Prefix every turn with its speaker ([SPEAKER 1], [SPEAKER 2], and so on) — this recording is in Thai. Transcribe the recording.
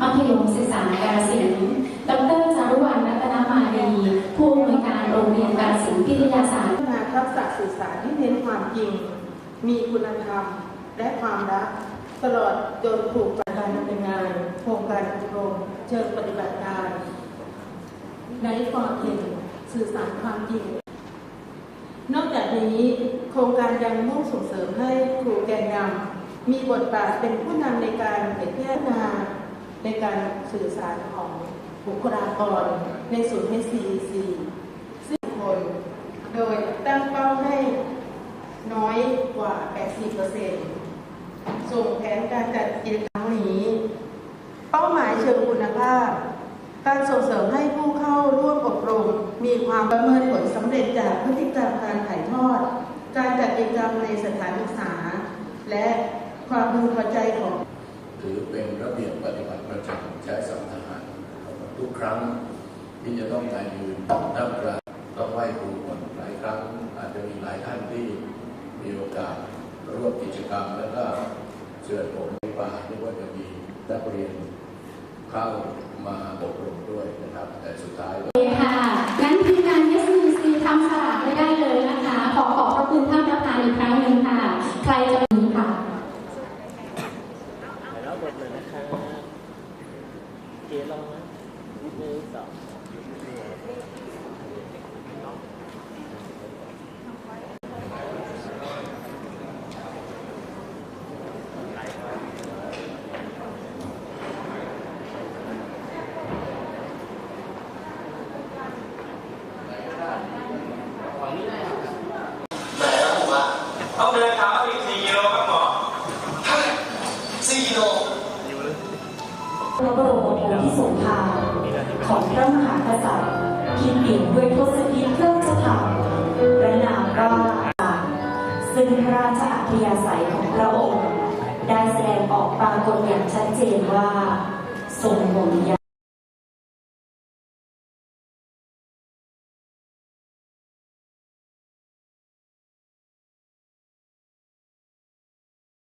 [SPEAKER 1] มัธยมศึกษากาฬสินดรจารุวรรณรัตนมาดีผู้อำนวยการโรงเรียนกาฬสินพิทยาศาสตร์
[SPEAKER 2] พัฒนทักษะสื่อสารที่เน้นความจริง มีคุณธรรมและความรัก ตลอดจนถูกการดำเนินงานโครงการอบรมเชิงปฏิบัติการในฟอร์เทนสื่อสารความจริง นอกจากนี้ โครงการยังมุ่งส่งเสริมให้ครูแกนนำมีบทบาทเป็นผู้นำในการเผยแพร่งาน ในการสื่อสารของบุคลากรในศูนย์ HCEC ซึ่งคน โดยตั้งเป้าให้น้อยกว่า 80%ส่งแผนการจัดกิจกรรมนี้ เป้าหมายเชิงคุณภาพ การส่งเสริมให้ผู้เข้าร่วมอบรม มีความประเมินผลสำเร็จจากพฤติกรรมการถ่ายทอด การจัดกิจกรรมในสถานศึกษา และความพึงพอใจของ
[SPEAKER 3] ถือเป็นระเบียบปฏิบัติประจำใช้สัมทหารทุก ครั้ง ที่จะต้องการยืนท่ามกลางต้องไหว้ครูก่อนหลายครั้ง อาจจะมีหลายท่านที่มีโอกาสร่วมกิจกรรมแล้วก็เชิญผมในป่าที่ว่าจะมีนักเรียนเข้ามาอบรมด้วยนะครับ แต่สุดท้าย
[SPEAKER 1] โอเคค่ะงั้นทีมงาน SCC ทำสลากไม่ได้เลยนะคะ ขอขอบพระคุณท่านประธานอีกครั้งหนึ่งค่ะ ใครจะมีค่ะ
[SPEAKER 4] แล้วบทเลยนะครับเกียร์ลงนะหนึ่งสอง
[SPEAKER 5] ต้องเดินเท้าอีก4กิโลครับหมอ
[SPEAKER 6] สี่กิโล
[SPEAKER 1] พระบรมโพธิสมภารของพระมหากษัตริย์คิดเปี่ยมด้วยทศพิธเครื่องจะทำและนามว่าซึ่งพระราชอัธยาศัยของพระองค์ ได้แสดงออกปรากฏอย่างชัดเจนว่า ทรงห่วงใย